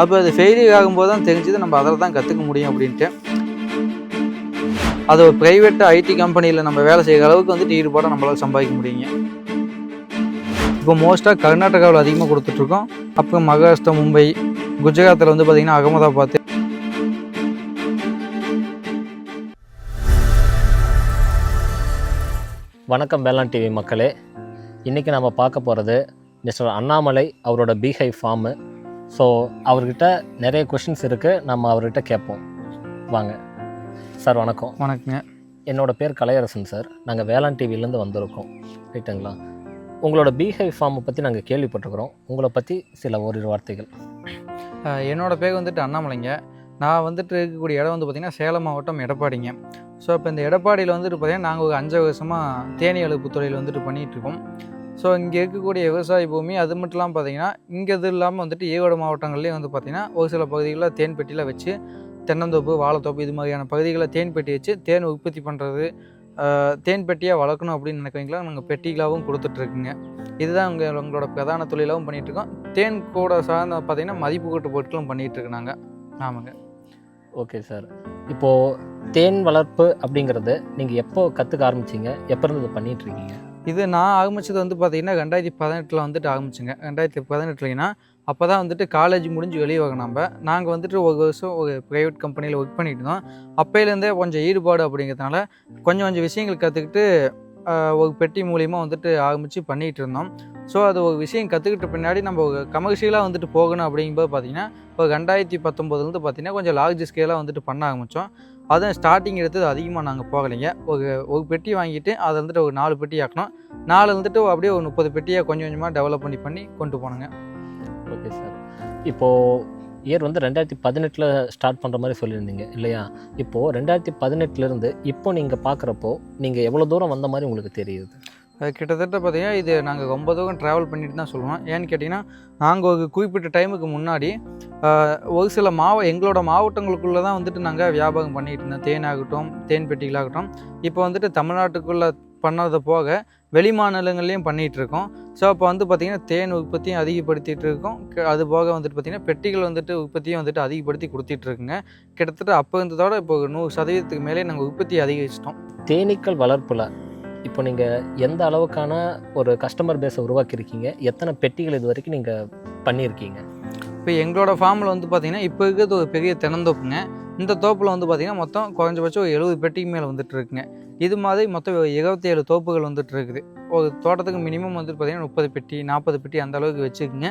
அப்போ அது ஃபெயிலியர் ஆகும்போது தான் தெரிஞ்சது நம்ம அதில் தான் கற்றுக்க முடியும் அப்படின்ட்டு. அது ஒரு ப்ரைவேட் ஐடி கம்பெனியில் நம்ம வேலை செய்கிற அளவுக்கு வந்துட்டு ஈடுபாடாக நம்மளால் சம்பாதிக்க முடியுங்க. இப்போ மோஸ்ட்டாக கர்நாடகாவில் அதிகமாக கொடுத்துட்ருக்கோம். அப்புறம் மகாராஷ்டிரா மும்பை குஜராத்தில் வந்து பார்த்திங்கன்னா அகமதாபாத். வணக்கம் வேளாண் டிவி மக்களே. இன்றைக்கி நம்ம பார்க்க போகிறது மிஸ்டர் அண்ணாமலை அவரோட பீஹை ஃபார்மு ஸோ அவர்கிட்ட நிறைய கொஷின்ஸ் இருக்குது நம்ம அவர்கிட்ட கேட்போம். வாங்க. சார் வணக்கம். வணக்கங்க. என்னோட பேர் கலையரசன் சார். நாங்கள் வேளாண் டிவிலேருந்து வந்திருக்கோம். ரைட்டுங்களா உங்களோட பீஹை ஃபார்மை பற்றி நாங்கள் கேள்விப்பட்டிருக்கிறோம். உங்களை பற்றி சில ஓரிரு வார்த்தைகள். அஹ் என்னோட பேர் வந்துட்டு அண்ணாமலைங்க. நான் வந்துட்டு இருக்கக்கூடிய இடம் வந்து பார்த்திங்கன்னா சேலம் மாவட்டம் எடப்பாடிங்க. ஸோ இப்போ இந்த எடப்பாடியில் வந்துட்டு பார்த்திங்கன்னா நாங்கள் ஒரு அஞ்சு வருஷமாக தேனி அழுப்பு தொழில் வந்துட்டு பண்ணிகிட்டு இருக்கோம். ஸோ இங்கே இருக்கக்கூடிய விவசாய பூமி அது மட்டும் இல்லாமல் பார்த்தீங்கன்னா இங்கே இது இல்லாமல் வந்துட்டு ஈரோடு மாவட்டங்கள்லேயும் வந்து பார்த்திங்கன்னா ஒரு சில பகுதிகளில் தேன் பெட்டியில் வச்சு தென்னந்தோப்பு வாழைத்தோப்பு இது மாதிரியான பகுதிகளில் தேன் பெட்டி வச்சு தேன் உற்பத்தி பண்ணுறது தேன் பெட்டியாக வளர்க்கணும் அப்படின்னு நினைக்கிறீங்களா? நாங்கள் பெட்டிகளாகவும் கொடுத்துட்ருக்குங்க. இதுதான் இங்கே உங்களோட பிரதான தொழிலாகவும் பண்ணிகிட்ருக்கோம் தேன் கூட சார்ந்த பார்த்திங்கன்னா மதிப்பு கூட்டு பொருட்களும் பண்ணிகிட்டு நாங்கள் ஆமாங்க. Okay sir. இப்போது தேன் வளர்ப்பு அப்படிங்கிறது நீங்கள் எப்போ கற்றுக்க ஆரம்பிச்சீங்க? எப்போ இருந்து பண்ணிகிட்ருக்கீங்க இது நான் ஆரம்பிச்சது வந்து பார்த்தீங்கன்னா ரெண்டாயிரத்தி பதினெட்டில் வந்துட்டு ஆரம்பிச்சுங்க ரெண்டாயிரத்தி பதினெட்டுலனா அப்போ தான் வந்துட்டு காலேஜ் முடிஞ்சு வெளியே வரோம் நம்ம நாங்கள் வந்துட்டு ஒரு வருஷம் ஒரு ப்ரைவேட் கம்பெனியில் ஒர்க் பண்ணிட்டு இருந்தோம். அப்போலேருந்தே கொஞ்சம் ஈடுபாடு அப்படிங்கிறதுனால கொஞ்சம் கொஞ்சம் விஷயங்கள் கற்றுக்கிட்டு ஒரு பெட்டி மூலிமா வந்துட்டு ஆரம்பித்து பண்ணிகிட்டு இருந்தோம். ஸோ அது ஒரு விஷயம் கற்றுக்கிட்ட பின்னாடி நம்ம ஒரு கமர்ஷியலாக வந்துட்டு போகணும் அப்படிங்கும்போது பார்த்தீங்கன்னா இப்போ ரெண்டாயிரத்தி பத்தொம்போதுலேருந்து பார்த்தீங்கன்னா கொஞ்சம் லார்ஜ் ஸ்கேலாக வந்துட்டு பண்ண ஆரம்பித்தோம் அதுவும் ஸ்டார்டிங் எடுத்தது அதிகமாக நாங்கள் போகலைங்க. ஒரு ஒரு பெட்டி வாங்கிட்டு அதை வந்துட்டு ஒரு நாலு பெட்டி ஆக்கணும். நாலு வந்துட்டு அப்படியே ஒரு முப்பது பெட்டியாக கொஞ்சம் கொஞ்சமாக டெவலப் பண்ணி பண்ணி கொண்டு போனோங்க. ஓகே சார் இப்போது இயர் வந்து ரெண்டாயிரத்தி பதினெட்டில் ஸ்டார்ட் பண்ணுற மாதிரி சொல்லியிருந்தீங்க இல்லையா? இப்போது ரெண்டாயிரத்தி பதினெட்டுலேருந்து இப்போ நீங்கள் பார்க்குறப்போ நீங்கள் எவ்வளோ தூரம் வந்த மாதிரி உங்களுக்கு தெரியுது? கிட்டத்தட்ட பார்த்தீங்கன்னா இது நாங்கள் ரொம்ப தூரம் ட்ராவல் பண்ணிட்டு தான் சொல்லுவோம் ஏன்னு கேட்டிங்கன்னா நாங்கள் ஒரு குறிப்பிட்ட டைமுக்கு முன்னாடி ஒரு சில மாவ எங்களோட மாவட்டங்களுக்குள்ளே தான் வந்துட்டு நாங்கள் வியாபாரம் பண்ணிகிட்டு இருந்தோம். தேன் ஆகட்டும் தேன் பெட்டிகளாகட்டும் இப்போ வந்துட்டு தமிழ்நாட்டுக்குள்ளே பண்ணது போக வெளி மாநிலங்கள்லேயும் பண்ணிகிட்டு இருக்கோம். ஸோ அப்போ வந்து பார்த்திங்கன்னா தேன் உற்பத்தியும் அதிகப்படுத்திகிட்டு இருக்கோம். க- அது போக வந்துட்டு பார்த்திங்கன்னா பெட்டிகள் வந்துட்டு உற்பத்தியும் வந்துட்டு அதிகப்படுத்தி கொடுத்துட்ருக்குங்க கிட்டத்தட்ட அப்போ இருந்ததோட இப்போ நூறு சதவீதத்துக்கு மேலே நாங்கள் உற்பத்தி அதிகரிச்சிட்டோம். தேனீக்கள் வளர்ப்பில் இப்போ நீங்கள் எந்த அளவுக்கான ஒரு கஸ்டமர் பேஸை உருவாக்கியிருக்கீங்க? எத்தனை பெட்டிகள் இது வரைக்கும் நீங்கள் பண்ணியிருக்கீங்க? இப்போ எங்களோட ஃபார்மில் வந்து பார்த்தீங்கன்னா இப்போ இருக்கிறது ஒரு பெரிய தினந்தோப்புங்க இந்த தோப்பில் வந்து பார்த்தீங்கன்னா மொத்தம் குறைஞ்சபட்சம் ஒரு எழுபது பெட்டிக்கு மேலே வந்துட்டு இருக்குங்க இது மாதிரி மொத்தம் இருபத்தி ஏழு தோப்புகள் வந்துட்டு இருக்குது ஒரு தோட்டத்துக்கு மினிமம் வந்துட்டு பார்த்தீங்கன்னா முப்பது பெட்டி நாற்பது பெட்டி அந்த அளவுக்கு வச்சுக்குங்க.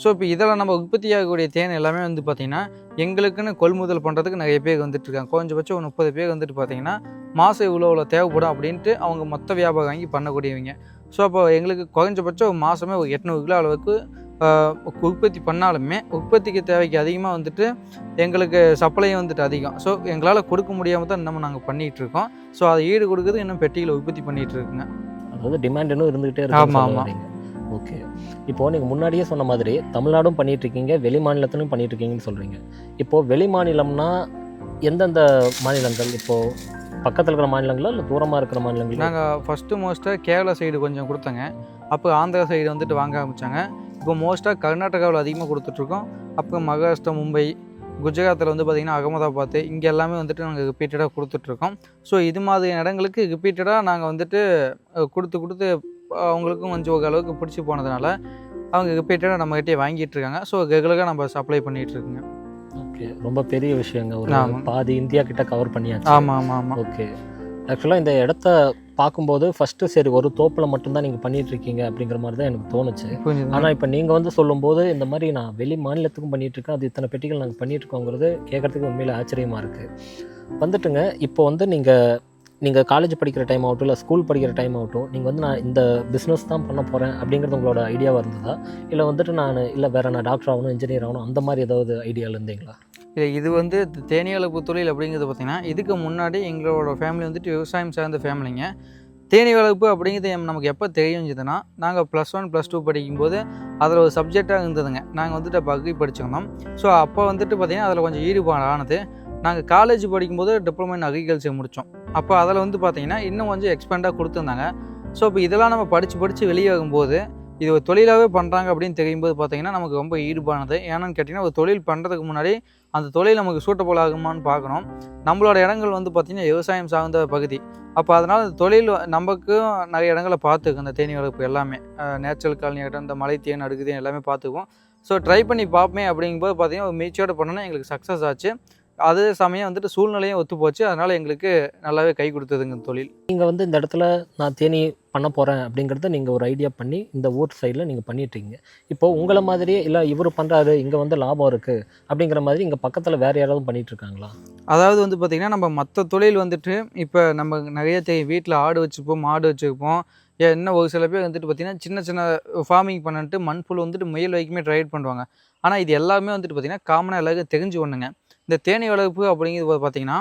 ஸோ இப்போ இதில் நம்ம உற்பத்தி ஆகக்கூடிய தேன் எல்லாமே வந்து பார்த்திங்கன்னா எங்களுக்குன்னு கொள்முதல் பண்ணுறதுக்கு நிறைய பேர் வந்துட்டு இருக்காங்க. குறைஞ்சபட்சம் ஒரு முப்பது பேர் வந்துட்டு பார்த்தீங்கன்னா மாதம் இவ்வளோ இவ்வளோ தேவைப்படும் அப்படின்ட்டு அவங்க மொத்த வியாபாரம் வாங்கி பண்ணக்கூடியவங்க. ஸோ அப்போ எங்களுக்கு குறைஞ்சபட்சம் ஒரு மாதமே ஒரு எட்நூறு கிலோ அளவுக்கு உற்பத்தி பண்ணாலுமே உற்பத்திக்கு தேவைக்கு அதிகமாக வந்துட்டு எங்களுக்கு சப்ளையும் வந்துட்டு அதிகம். ஸோ எங்களால் கொடுக்க முடியாமல் தான் இன்னமும் நாங்கள் பண்ணிகிட்டு இருக்கோம். ஸோ அதை ஈடு கொடுக்குறது இன்னும் பெட்டிகளை உற்பத்தி பண்ணிகிட்டு இருக்குங்க. அதாவது டிமாண்ட் இன்னும் இருந்துகிட்டே ஆமா, ஆமா. இருக்கு ஓகே இப்போது நீங்கள் முன்னாடியே சொன்ன மாதிரி தமிழ்நாடும் பண்ணிட்டு இருக்கீங்க வெளி மாநிலத்திலும் பண்ணிட்டு இருக்கீங்கன்னு சொல்கிறீங்க இப்போது வெளி மாநிலம்னா எந்தெந்த மாநிலங்கள்? இப்போது பக்கத்தில் இருக்கிற மாநிலங்களா இல்லை தூரமாக இருக்கிற மாநிலங்கள்? நாங்கள் ஃபஸ்ட்டு மோஸ்ட்டாக கேரளா சைடு கொஞ்சம் கொடுத்தங்க. அப்போ ஆந்திரா சைடு வந்துட்டு வாங்க ஆரம்பித்தாங்க இப்போ மோஸ்ட்டாக கர்நாடகாவில் அதிகமாக கொடுத்துட்ருக்கோம். அப்போ மகாராஷ்டிரா மும்பை குஜராத்தில் வந்து பார்த்திங்கன்னா அகமதாபாத் இங்கே எல்லாமே வந்துட்டு நாங்கள் ரிப்பீட்டடாக கொடுத்துட்ருக்கோம். ஸோ இது மாதிரி இடங்களுக்கு ரிப்பீட்டடாக நாங்கள் வந்துட்டு கொடுத்து கொடுத்து அவங்களுக்கும் கொஞ்சம் ஓரளவுக்கு பிடிச்சி போனதுனால அவங்க ரிப்பீட்டடாக நம்மகிட்டே வாங்கிட்டு இருக்காங்க ஸோ ரெகுலராக நம்ம சப்ளை பண்ணிகிட்டு இருக்குங்க ஓகே ரொம்ப பெரிய விஷயங்க. ஒரு. பாதி இந்தியா கிட்ட கவர் பண்ணியாச்சு. ஆமாம் ஆமாம் ஆமாம் ஓகே ஆக்சுவலாக இந்த இடத்த பார்க்கும்போது ஃபஸ்ட்டு சரி ஒரு தோப்பில் மட்டும்தான் நீங்கள் பண்ணிட்டு இருக்கீங்க அப்படிங்கிற மாதிரி தான் எனக்கு தோணுச்சு. ஆனால் இப்போ நீங்கள் வந்து சொல்லும்போது இந்த மாதிரி நான் வெளி மாநிலத்துக்கும் பண்ணிட்டு இருக்கேன் அது இத்தனை பெட்டிகள் நாங்கள் பண்ணிட்டு இருக்கோங்கிறது கேட்குறதுக்கு உண்மையில ஆச்சரியமாக இருக்குது வந்துட்டுங்க இப்போ வந்து நீங்கள் நீங்கள் காலேஜ் படிக்கிற டைம் ஆகட்டும் இல்லை ஸ்கூல் படிக்கிற டைம் ஆகட்டும் நீங்கள் வந்து நான் இந்த பிஸ்னஸ் தான் பண்ண போகிறேன் அப்படிங்கிறது உங்களோட ஐடியாவாக இருந்ததா? இல்லை வந்துட்டு நான் இல்லை வேறு நான் டாக்டர் ஆகணும் இன்ஜினியர் ஆகணும் அந்த மாதிரி ஏதாவது ஐடியாவில் இருந்தீங்களா? இல்லை இது வந்து தேனியளப்பு தொழில் அப்படிங்கிறது பார்த்திங்கன்னா இதுக்கு முன்னாடி எங்களோட ஃபேமிலி வந்துட்டு விவசாயம் சார்ந்த ஃபேமிலிங்க தேனி வளர்ப்பு அப்படிங்கிறது எம் நமக்கு எப்போ தெரியுஞ்சதுன்னா நாங்கள் ப்ளஸ் ஒன் ப்ளஸ் டூ படிக்கும்போது அதில் ஒரு சப்ஜெக்டாக இருந்ததுங்க. நாங்கள் வந்துட்டு பகுதி அக்ரி ஸோ அப்போ வந்துட்டு பார்த்திங்கன்னா அதில் கொஞ்சம் ஈடுபாடு ஆனது. நாங்கள் காலேஜ் படிக்கும்போது டிப்ளமோ இன் அக்ரிகல்ச்சர் முடித்தோம் அப்போ அதில் வந்து பார்த்தீங்கன்னா இன்னும் கொஞ்சம் எக்ஸ்பெண்டாக கொடுத்துருந்தாங்க. ஸோ இப்போ இதெல்லாம் நம்ம படித்து படித்து வெளியே வரும்போது இது ஒரு தொழிலாகவே பண்ணுறாங்க அப்படின்னு தெரியும்போது பார்த்தீங்கன்னா நமக்கு ரொம்ப ஈடுபானது ஏன்னு கேட்டிங்கன்னா ஒரு தொழில் பண்ணுறதுக்கு முன்னாடி அந்த தொழில் நமக்கு சூட்டபுள் ஆகுமான்னு பார்க்கணும் நம்மளோட இடங்கள் வந்து பார்த்திங்கன்னா விவசாயம் சார்ந்த பகுதி. அப்போ அதனால் அந்த தொழில் நமக்கும் நிறைய இடங்களை பார்த்துக்கும் இந்த தேனி வளர்ப்பு எல்லாமே. நேச்சுரல் காலனி ஆகட்டும் இந்த மலை தேன் அடுக்குதேன் எல்லாமே பார்த்துக்குவோம். ஸோ ட்ரை பண்ணி பார்ப்போமே அப்படிங்கும்போது பார்த்தீங்கன்னா ஒரு மீச்சோட பண்ணோன்னா எங்களுக்கு சக்ஸஸ் ஆச்சு. அதே சமயம் வந்துட்டு சூழ்நிலையும் ஒத்து போச்சு. அதனால் எங்களுக்கு நல்லாவே கை கொடுத்ததுங்க தொழில். நீங்கள் வந்து இந்த இடத்துல நான் தேனி பண்ண போகிறேன் அப்படிங்கிறத நீங்கள் ஒரு ஐடியா பண்ணி இந்த ஊர் சைடில் நீங்கள் பண்ணிட்டீங்க. இப்போ உங்களை மாதிரியே இல்லை இவர் பண்ணுறாரு இங்கே வந்து லாபம் இருக்குது அப்படிங்கிற மாதிரி இங்கே பக்கத்தில் வேறு யாராவது பண்ணிட்டு இருக்காங்களா? அதாவது வந்து பார்த்திங்கன்னா நம்ம மற்ற தொழில் வந்துட்டு இப்போ நம்ம நிறைய தே வீட்டில் ஆடு வச்சுப்போம் மாடு வச்சுருப்போம் இன்னும் ஒரு சில பேர் வந்துட்டு பார்த்திங்கன்னா சின்ன சின்ன ஃபார்மிங் பண்ணிட்டு மண்புழு வந்துட்டு முயல் வரைக்குமே ட்ரைட் பண்ணுவாங்க. ஆனால் இது எல்லாமே வந்துட்டு பார்த்திங்கன்னா காமனாக எல்லாருக்கும் தெரிஞ்சு ஒன்றுங்க இந்த தேனீ வளர்ப்பு அப்படிங்கிறது பார்த்தீங்கன்னா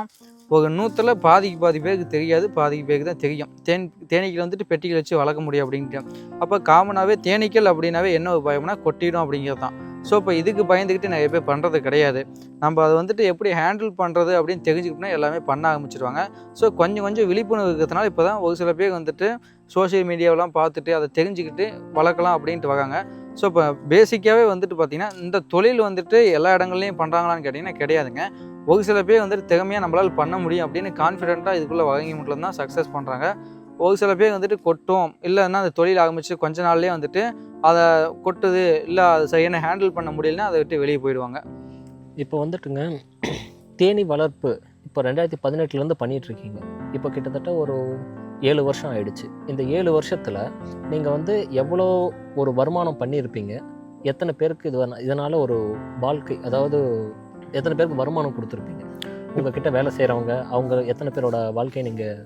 ஒரு நூற்றில் பாதிக்கு பாதி பேருக்கு தெரியாது பாதிக்கு பேருக்கு தான் தெரியும். தேன் தேனீக்கள் வந்துட்டு பெட்டிகள் வச்சு வளர்க்க முடியும் அப்படின்ட்டு. அப்போ காமனாகவே தேனீக்கள் அப்படின்னாவே என்ன ஒரு பயம்னா கொட்டிடும் அப்படிங்கிறது தான். ஸோ இப்போ இதுக்கு பயந்துக்கிட்டு நிறைய பேர் பண்ணுறது கிடையாது. நம்ம அதை வந்துட்டு எப்படி ஹேண்டில் பண்ணுறது அப்படின்னு தெரிஞ்சுக்கிட்டோம்னா எல்லாமே பண்ண ஆரம்பிச்சிருவாங்க. ஸோ கொஞ்சம் கொஞ்சம் விழிப்புணர்வு இருக்கிறதுனால இப்போ தான் ஒரு சில பேர் வந்துட்டு சோஷியல் மீடியாவெலாம் பார்த்துட்டு அதை தெரிஞ்சுக்கிட்டு வளர்க்கலாம் அப்படின்ட்டு வராங்க. ஸோ இப்போ பேசிக்காகவே வந்துட்டு பார்த்திங்கன்னா இந்த தொழில் வந்துட்டு எல்லா இடங்கள்லையும் பண்ணுறாங்களான்னு கேட்டிங்கன்னா கிடையாதுங்க. ஒரு சில பேர் வந்துட்டு திறமையாக நம்மளால் பண்ண முடியும் அப்படின்னு கான்ஃபிடென்ட்டாக இதுக்குள்ளே வழங்கி மட்டும் தான் சக்ஸஸ் பண்ணுறாங்க ஒரு சில பேர் வந்துட்டு கொட்டும் இல்லைன்னா அந்த தொழில் ஆரம்பித்து கொஞ்ச நாள்லேயே வந்துட்டு அதை கொட்டுது இல்லை அதை சரியான ஹேண்டில் பண்ண முடியலன்னா அதை விட்டு வெளியே போயிடுவாங்க. இப்போ வந்துட்டுங்க தேனி வளர்ப்பு இப்போ ரெண்டாயிரத்தி பதினெட்டுலேருந்து பண்ணிகிட்ருக்கீங்க இப்போ கிட்டத்தட்ட ஒரு ஏழு வருஷம் ஆயிடுச்சு. இந்த ஏழு வருஷத்தில் நீங்கள் வந்து எவ்வளோ ஒரு வருமானம் பண்ணியிருப்பீங்க? எத்தனை பேருக்கு இது இதனால் ஒரு வாழ்க்கை அதாவது எத்தனை பேருக்கு வருமானம் கொடுத்துருப்பீங்க? உங்ககிட்ட வேலை செய்கிறவங்க அவங்க எத்தனை பேரோட வாழ்க்கையை நீங்கள்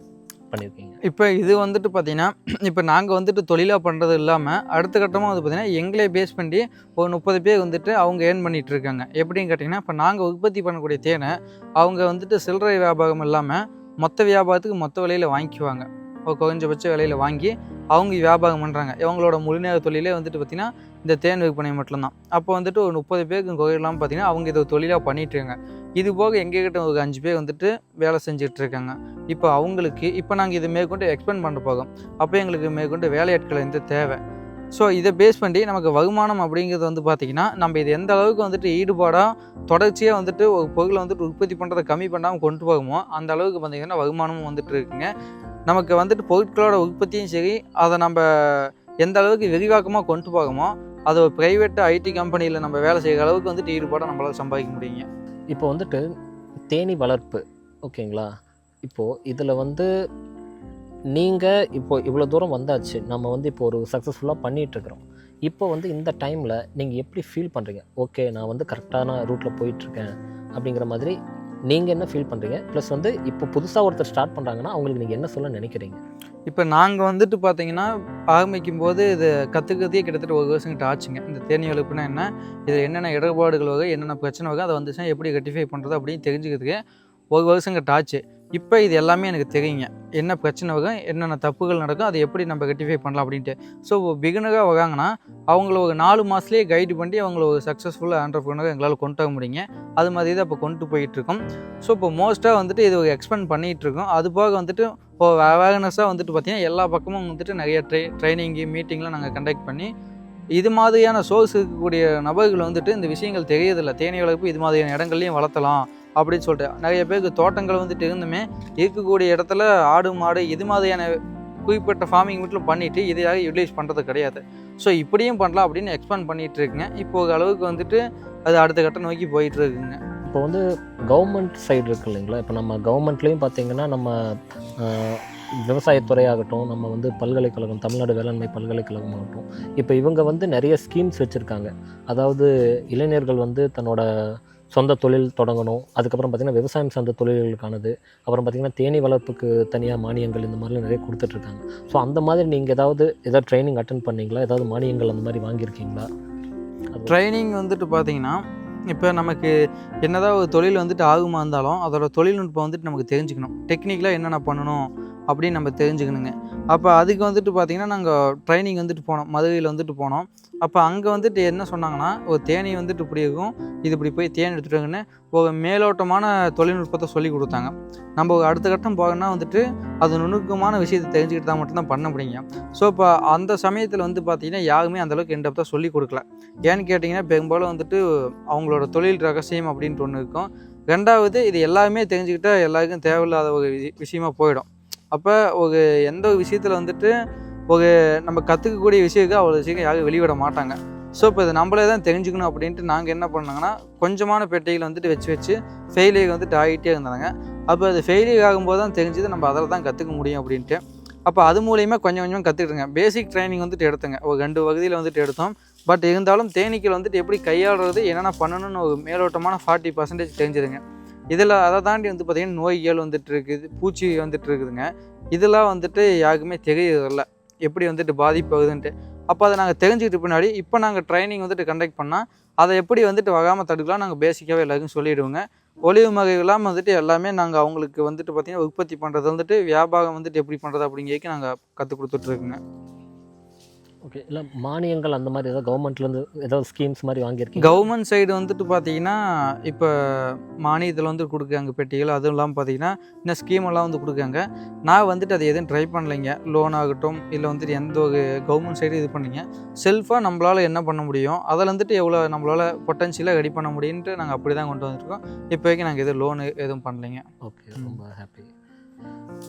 பண்ணியிருக்கீங்க? இப்போ இது வந்துட்டு பார்த்தீங்கன்னா இப்போ நாங்கள் வந்துட்டு தொழிலாக பண்ணுறது இல்லாமல் அடுத்த கட்டமாக வந்து பார்த்தீங்கன்னா எங்களே பேஸ் பண்ணி ஒரு முப்பது பேர் வந்துட்டு அவங்க ஏர்ன் பண்ணிகிட்டு இருக்காங்க. எப்படின்னு கேட்டிங்கன்னா இப்போ நாங்கள் உற்பத்தி பண்ணக்கூடிய தேனை அவங்க வந்துட்டு சில்லறை வியாபாரம் இல்லாமல் மொத்த வியாபாரத்துக்கு மொத்த விலையில் வாங்கிக்குவாங்க. குறைஞ்சபட்ச விலையில் வாங்கி அவங்க வியாபாரம் பண்ணுறாங்க இவங்களோட முழுநேர தொழிலே வந்துட்டு பார்த்திங்கன்னா இந்த தேன் விற்பனை மட்டும்தான். அப்போ வந்துட்டு ஒரு முப்பது பேருக்கு குறையில்லாமல் பார்த்தீங்கன்னா அவங்க இதை தொழிலாக பண்ணிகிட்ருக்காங்க இது போக எங்ககிட்ட ஒரு அஞ்சு பேர் வந்துட்டு வேலை செஞ்சுட்டு இருக்காங்க இப்போ அவங்களுக்கு இப்போ நாங்கள் இது மேற்கொண்டு எக்ஸ்பெண்ட் பண்ண போகிறோம் அப்போ எங்களுக்கு மேற்கொண்டு வேலையாட்கள் வந்து தேவை. ஸோ இதை பேஸ் பண்ணி நமக்கு வருமானம் அப்படிங்கிறது வந்து பார்த்திங்கன்னா நம்ம இது எந்த அளவுக்கு வந்துட்டு ஈடுபாடாக தொடர்ச்சியாக வந்துட்டு ஒரு பொருளை வந்துட்டு உற்பத்தி பண்ணுறதை கம்மி பண்ணாமல் கொண்டு போகுமோ அந்த அளவுக்கு பார்த்திங்கன்னா வருமானமும் வந்துட்டு இருக்குங்க. நமக்கு வந்துட்டு பொருட்களோட உற்பத்தியும் சரி அதை நம்ம எந்த அளவுக்கு விரிவாக்கமாக கொண்டு போகமோ அது ஒரு ப்ரைவேட் ஐடி கம்பெனியில் நம்ம வேலை செய்கிற அளவுக்கு வந்துட்டு ஈடுபாடாக நம்மளால் சம்பாதிக்க முடியுங்க. இப்போ வந்துட்டு தேனி வளர்ப்பு ஓகேங்களா இப்போது இதில் வந்து நீங்கள் இப்போ இவ்வளோ தூரம் வந்தாச்சு நம்ம வந்து இப்போ ஒரு சக்ஸஸ்ஃபுல்லாக பண்ணிகிட்ருக்குறோம் இப்போ வந்து இந்த டைமில் நீங்கள் எப்படி ஃபீல் பண்ணுறீங்க ஓகே நான் வந்து கரெக்டான ரூட்டில் போயிட்டுருக்கேன் அப்படிங்கிற மாதிரி நீங்கள் என்ன ஃபீல் பண்ணுறீங்க ப்ளஸ் வந்து இப்போ புதுசாக ஒருத்தர் ஸ்டார்ட் பண்ணுறாங்கன்னா அவங்களுக்கு நீங்கள் என்ன சொல்ல நினைக்கிறீங்க? இப்போ நாங்கள் வந்துட்டு பார்த்தீங்கன்னா ஆரம்பிக்கும் போது இது கற்றுக்கிறதே கிட்டத்தட்ட ஒரு வருஷம் கிட்ட ஆச்சுங்க. இந்த தேனி வளர்ப்புனா என்ன? இதில் என்னென்ன இடர்பாடுகள் வகை என்னென்ன பிரச்சனை வகை அதை வந்துச்சுன்னா எப்படி ரெட்டிஃபை பண்ணுறது அப்படின்னு தெரிஞ்சுக்கிறதுக்கு ஒரு வருஷம் கிட்ட ஆச்சு. இப்போ இது எல்லாமே எனக்கு தெரியுங்க. என்ன பிரச்சனை வகை என்னென்ன தப்புகள் நடக்கும் அதை எப்படி நம்ம ரெக்டிஃபை பண்ணலாம் அப்படின்ட்டு. ஸோ பிகினராக வராங்கன்னா அவங்கள ஒரு நாலு மாதத்துலேயே கைடு பண்ணி அவங்கள ஒரு சக்ஸஸ்ஃபுல்லாக ஆண்டர்பிரினராக எங்களால் கொண்டு வர முடியுங்க. அது மாதிரி தான் இப்போ கொண்டு போயிட்டுருக்கோம் ஸோ இப்போ மோஸ்ட்டாக வந்துட்டு இது ஒரு எக்ஸ்பெண்ட் பண்ணிகிட்ருக்கோம் அது போக வந்துட்டு இப்போ அவேர்னஸாக வந்துட்டு பார்த்தீங்கன்னா எல்லா பக்கமும் வந்துட்டு நிறைய ட்ரை ட்ரைனிங்கு மீட்டிங்லாம் நாங்கள் கண்டக்ட் பண்ணி இது மாதிரியான சோர்ஸ் இருக்கக்கூடிய நபர்கள் வந்துட்டு இந்த விஷயங்கள் தெரியதில்லை தேனி வளர்ப்பு இது மாதிரியான இடங்கள்லையும் வளர்த்தலாம். அப்படின்னு சொல்லிட்டு நிறைய பேருக்கு தோட்டங்கள் வந்துட்டு இருந்துமே இருக்கக்கூடிய இடத்துல ஆடு மாடு இது மாதிரியான குறிப்பிட்ட ஃபார்மிங் வீட்டில் பண்ணிவிட்டு இதையாக யூட்டிலைஸ் பண்ணுறது கிடையாது. ஸோ இப்படியும் பண்ணலாம் அப்படின்னு எக்ஸ்பேண்ட் பண்ணிகிட்டு இருக்குங்க. இப்போ அளவுக்கு வந்துட்டு அது அடுத்த கட்டம் நோக்கி போயிட்டு இருக்குங்க. இப்போ வந்து கவர்மெண்ட் சைடு இருக்கு இல்லைங்களா? இப்போ நம்ம கவர்மெண்ட்லேயும் பார்த்தீங்கன்னா நம்ம விவசாயத்துறையாகட்டும் நம்ம வந்து பல்கலைக்கழகம் தமிழ்நாடு வேளாண்மை பல்கலைக்கழகம் ஆகட்டும் இப்போ இவங்க வந்து நிறைய ஸ்கீம்ஸ் வச்சுருக்காங்க. அதாவது இளைஞர்கள் வந்து தன்னோட சொந்த தொழில் தொடங்கணும். அதுக்கப்புறம் பார்த்திங்கன்னா விவசாயம் சார்ந்த தொழில்களுக்கானது. அப்புறம் பார்த்திங்கன்னா தேனீ வளர்ப்புக்கு தனியாக மானியங்கள் இந்த மாதிரிலாம் நிறைய கொடுத்துட்ருக்காங்க. ஸோ அந்த மாதிரி நீங்கள் ஏதாவது ஏதாவது ட்ரைனிங் அட்டன் பண்ணீங்களா? ஏதாவது மானியங்கள் அந்த மாதிரி வாங்கியிருக்கீங்களா? ட்ரைனிங் வந்துட்டு பார்த்தீங்கன்னா இப்போ நமக்கு என்னதான் ஒரு தொழில் வந்துட்டு ஆகுமா இருந்தாலும் அதோட தொழில்நுட்பம் வந்துட்டு நமக்கு தெரிஞ்சுக்கணும். டெக்னிக்கலாக என்னென்ன பண்ணணும்? அப்படின்னு நம்ம தெரிஞ்சுக்கணுங்க. அப்போ அதுக்கு வந்துட்டு பார்த்திங்கன்னா நாங்கள் ட்ரைனிங் வந்துட்டு போனோம். மதுரையில் வந்துட்டு போனோம். அப்போ அங்கே வந்துட்டு என்ன சொன்னாங்கன்னா ஒரு தேனி வந்துட்டு இப்படி இருக்கும். இது இப்படி போய் தேன் எடுத்துட்டுங்கன்னு ஒரு மேலோட்டமான தொழில்நுட்பத்தை சொல்லி கொடுத்தாங்க. நம்ம ஒரு அடுத்த கட்டம் போகணும்னா வந்துட்டு அது நுணுக்கமான விஷயத்தை தெரிஞ்சுக்கிட்டு தான் மட்டும்தான் பண்ண முடியுங்க. ஸோ இப்போ அந்த சமயத்தில் வந்து பார்த்திங்கன்னா யாருமே அந்தளவுக்கு என்டப்தாக சொல்லி கொடுக்கல. ஏன்னு கேட்டிங்கன்னா பெரும்பாலும் வந்துட்டு அவங்களோட தொழில் ரகசியம் அப்படின்ட்டு ஒன்று இருக்கும். ரெண்டாவது இது எல்லாமே தெரிஞ்சுக்கிட்டால் எல்லாருக்கும் தேவையில்லாத ஒரு வி- விஷயமா போயிடும். அப்போ ஒரு எந்த ஒரு விஷயத்தில் வந்துட்டு ஒரு நம்ம கற்றுக்கக்கூடிய விஷயத்துக்கு அவ்வளோ சீக்கிரம் யாரும் வெளிவிட மாட்டாங்க. ஸோ இப்போ இது நம்மளே தான் தெரிஞ்சுக்கணும் அப்படின்ட்டு நாங்கள் என்ன பண்ணாங்கன்னா கொஞ்சமான பெட்டையில் வந்துட்டு வச்சு வச்சு ஃபெயிலியர் வந்துட்டு ஆகிட்டே இருந்தாங்க. அப்போ அது ஃபெயிலியர் ஆகும்போது தான் தெரிஞ்சது நம்ம அதில் தான் கற்றுக்க முடியும் அப்படின்ட்டு. அப்போ அது மூலியமா கொஞ்சம் கொஞ்சம் கற்றுக்கிட்டுங்க பேசிக் ட்ரைனிங் வந்துட்டு எடுத்தங்க. ஒரு ரெண்டு வகுதியில் வந்துட்டு எடுத்தோம். பட் இருந்தாலும் தேனீக்கள் வந்துட்டு எப்படி கையாளுறது என்னென்ன பண்ணணும்னு ஒரு மேலோட்டமான ஃபார்ட்டி பர்சன்டேஜ் தெரிஞ்சிருங்க இதில் அதை தாண்டி வந்து பார்த்திங்கன்னா நோய்கள் வந்துட்டு இருக்குது பூச்சி வந்துட்டு இருக்குதுங்க. இதெல்லாம் வந்துட்டு யாருக்குமே தெரியறதில்ல. எப்படி வந்துட்டு பாதிப்பாகுதுன்ட்டு. அப்போ அதை நாங்கள் தெரிஞ்சுக்கிட்டு பின்னாடி இப்போ நாங்கள் ட்ரைனிங் வந்துட்டு கண்டக்ட் பண்ணால் அதை எப்படி வந்துட்டு வகாமல் தடுக்கலாம் நாங்கள் பேசிக்காகவே எல்லாருக்கும் சொல்லிவிடுவோங்க ஒளிவு மகை இல்லாமல் வந்துட்டு எல்லாமே நாங்கள் அவங்களுக்கு வந்துட்டு பார்த்திங்கன்னா உற்பத்தி பண்ணுறது வந்துட்டு வியாபாரம் வந்துட்டு எப்படி பண்ணுறது அப்படிங்கிறதுக்கு நாங்கள் கற்றுக் கொடுத்துட்ருக்குங்க ஓகே இல்லை மானியங்கள் அந்த மாதிரி ஏதாவது கவர்மெண்ட்லேருந்து ஏதாவது ஸ்கீம்ஸ் மாதிரி வாங்கியிருக்கீங்க? கவர்மெண்ட் சைடு வந்துட்டு பார்த்தீங்கன்னா இப்போ மானியத்தில் வந்து கொடுக்குறாங்க பெட்டிகள் அதுவும் இல்லாமல் பார்த்தீங்கன்னா இந்த ஸ்கீம் எல்லாம் வந்து கொடுக்குறாங்க. நான் வந்துட்டு அது எதுவும் ட்ரை பண்ணலைங்க. லோன் ஆகட்டும் இல்லை வந்துட்டு எந்த ஒரு கவர்மெண்ட் சைடு இது பண்ணீங்க. செல்ஃபாக நம்மளால் என்ன பண்ண முடியும்? அதில் வந்துட்டு எவ்வளோ நம்மளால் பொட்டன்ஷியலாக ரெடி பண்ண முடியுன்ட்டு நாங்கள் அப்படி தான் கொண்டு வந்துருக்கோம். இப்போதைக்கு நாங்கள் எதுவும் லோன் எதுவும் பண்ணலைங்க. ஓகே ரொம்ப ஹாப்பி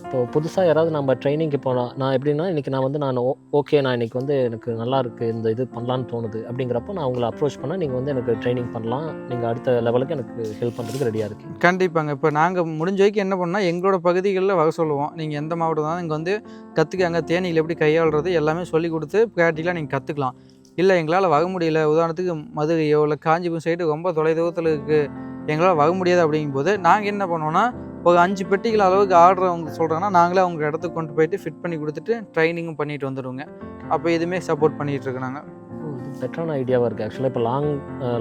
இப்போ புதுசாக யாராவது நம்ம ட்ரைனிங்க்கு போனால் நான் எப்படின்னா இன்றைக்கி நான் வந்து நான் ஓகே நான் இன்றைக்கி வந்து எனக்கு நல்லா இருக்குது இந்த இது பண்ணலான்னு தோணுது. அப்படிங்கிறப்போ நான் உங்களை அப்ரோச் பண்ணால் நீங்கள் வந்து எனக்கு ட்ரைனிங் பண்ணலாம். நீங்கள் அடுத்த லெவலுக்கு எனக்கு ஹெல்ப் பண்ணுறதுக்கு ரெடியாக இருக்குது கண்டிப்பாங்க. இப்போ நாங்கள் முடிஞ்ச வரைக்கும் என்ன பண்ணால் எங்களோட பகுதிகளில் வகை சொல்லுவோம். நீங்கள் எந்த மாவட்டம் தான் இங்கே வந்து கற்றுக்காங்க தேனியில் எப்படி கையாளுறது எல்லாமே சொல்லி கொடுத்து ப்ராக்டிக்கலாக நீங்கள் கற்றுக்கலாம் இல்லை எங்களால் வக முடியல. உதாரணத்துக்கு மதுரையோ இல்லை காஞ்சிபுரம் சைடு ரொம்ப தொலைதூரத்தில் இருக்குது எங்களால் வக முடியாது அப்படிங்கும்போது நாங்கள் என்ன பண்ணுவோன்னா ஒரு அஞ்சு பெட்டிகள் அளவுக்கு ஆர்டர் அவங்க சொல்கிறாங்கன்னா நாங்களே அவங்க இடத்துக்கு கொண்டு போயிட்டு ஃபிட் பண்ணி கொடுத்துட்டு ட்ரைனிங்கும் பண்ணிட்டு வந்துடுவோங்க அப்போ இதுவுமே சப்போர்ட் பண்ணிகிட்டு இருக்கு நாங்கள் ஓ, இது பெட்டரான ஐடியாவாக இருக்குது ஆக்சுவலாக இப்போ லாங்கில்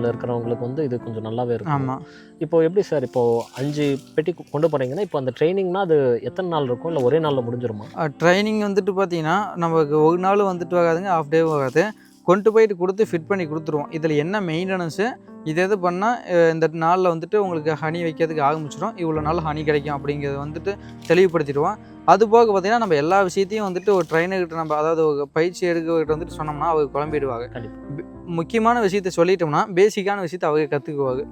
இருக்கிறவங்களுக்கு வந்து இது கொஞ்சம் நல்லாவே இருக்கும். ஆமாம் இப்போ எப்படி சார் இப்போ அஞ்சு பெட்டி கொண்டு போகிறீங்கன்னா இப்போ அந்த ட்ரைனிங்னா அது எத்தனை நாள் இருக்கும்? இல்லை ஒரே நாளில் முடிஞ்சிருமா? ட்ரைனிங் வந்துட்டு பார்த்தீங்கன்னா நமக்கு ஒரு நாள் வந்துட்டு வராதுங்க ஆஃப் டே வராது கொண்டு போயிட்டு கொடுத்து ஃபிட் பண்ணி கொடுத்துருவோம். இதில் என்ன மெயின்டெனன்ஸு இது எது பண்ணால் இந்த நாளில் வந்துட்டு உங்களுக்கு ஹனி வைக்கிறதுக்கு ஆரம்பிச்சிடும் இவ்வளோ நாள் ஹனி கிடைக்கும் அப்படிங்கிறத வந்துட்டு தெளிவுபடுத்திடுவோம். அது போக பார்த்தீங்கன்னா நம்ம எல்லா விஷயத்தையும் வந்துட்டு ஒரு ட்ரைனர்கிட்ட நம்ம அதாவது ஒரு பயிற்சி எடுக்கிறவர்கிட்ட வந்துட்டு சொன்னோம்னா அவங்க குழம்பிடுவாங்க. முக்கியமான விஷயத்த சொல்லிட்டோம்னா பேசிக்கான விஷயத்த அவங்க கற்றுக்குவாங்க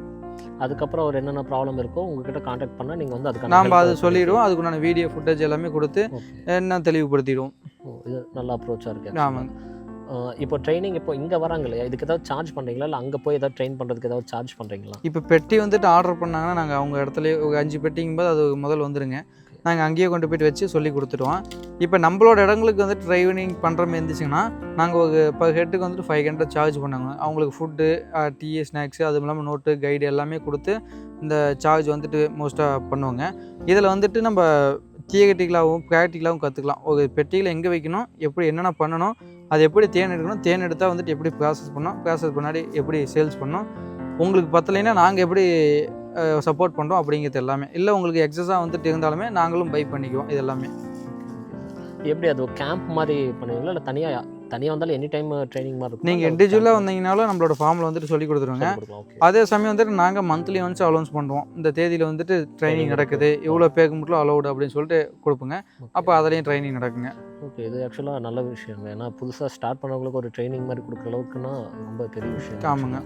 அதுக்கப்புறம் அவர் என்னென்ன ப்ராப்ளம் இருக்கோ உங்ககிட்ட காண்டாக்ட் பண்ணால் நீங்கள் வந்து அதுக்கான நாம் அது அ சொல்லிடுவோம். அதுக்குண்டான வீடியோ ஃபுட்டேஜ் எல்லாமே கொடுத்து. என்ன தெளிவுபடுத்திடுவோம். இது நல்ல அப்ரோச்சாக இருக்குது ஆமாங்க. இப்போ ட்ரைனிங் இப்போ இங்கே வராங்க இல்லையா? இதுக்கு ஏதாவது சார்ஜ் பண்ணுறீங்களா இல்லை அங்கே போய் ஏதாவது ட்ரெயின் பண்ணுறதுக்கு ஏதாவது சார்ஜ் பண்ணுறீங்களா இப்போ பெட்டி வந்துட்டு ஆர்டர் பண்ணாங்கன்னா நாங்கள் அவங்க இடத்துல ஒரு அஞ்சு பெட்டிங்கும்போது அது முதல் வந்துருங்க. நாங்கள் அங்கேயே கொண்டு போயிட்டு வச்சு சொல்லி கொடுத்துருவோம் இப்போ நம்மளோட இடங்களுக்கு வந்துட்டு ட்ரைவினிங் பண்ணுற மாதிரி இருந்துச்சுன்னா நாங்கள் ஒரு பர் ஹெட்டுக்கு வந்துட்டு ஃபைவ் ஹண்ட்ரட் சார்ஜ் பண்ணாங்க அவங்களுக்கு ஃபுட்டு டீ ஸ்நாக்ஸு அதுவும் இல்லாமல் நோட்டு கைடு எல்லாமே கொடுத்து இந்த சார்ஜ் வந்துட்டு மோஸ்ட்டாக பண்ணுவாங்க. இதில் வந்துட்டு நம்ம தியரிட்டிக்கலாகவும் ப்ராக்டிக்கலாகவும் கற்றுக்கலாம் ஒரு பெட்டியில் எங்கே வைக்கணும்? எப்படி என்னென்ன பண்ணணும்? அது எப்படி தேன் எடுக்கணும்? தேன் எடுத்தால் வந்துட்டு எப்படி ப்ராசஸ் பண்ணணும்? ப்ராசஸ் பண்ணாடி எப்படி சேல்ஸ் பண்ணோம் உங்களுக்கு பத்தலைன்னா நாங்கள் எப்படி சப்போர்ட் பண்ணுறோம் அப்படிங்கிறது எல்லாமே. இல்லை உங்களுக்கு எக்ஸஸாக வந்துட்டு இருந்தாலுமே நாங்களும் பை பண்ணிக்குவோம் இது எல்லாமே. எப்படி அது கேம்ப் மாதிரி பண்ணுவீங்களா? இல்லை தனியாக தனியாக வந்தாலும் எனி டைம் ட்ரைனிங் மாதிரி இருக்கும். நீங்கள் இண்டிவிஜுவலாக வந்தீங்கனாலும் நம்மளோட ஃபார்மில் வந்துட்டு சொல்லி கொடுத்துருவாங்க அதே சமயம் வந்துட்டு நாங்கள் மந்த்லி ஒன்ஸ் அலௌன்ஸ் பண்ணுவோம் இந்த தேதியில் வந்துட்டு ட்ரைனிங் நடக்குது. இவ்வளோ பேருக்கு மட்டும் அலௌடு அப்படின்னு சொல்லிட்டு கொடுப்போங்க. அப்போ அதுலேயும் ட்ரைனிங் நடக்குங்க. ஓகே இது ஆக்சுவலாக நல்ல விஷயங்க. ஏன்னா புதுசாக ஸ்டார்ட் பண்ணவங்களுக்கு ஒரு ட்ரைனிங் மாதிரி கொடுக்குற அளவுக்குன்னா ரொம்ப பெரிய விஷயம் ஆமாங்க.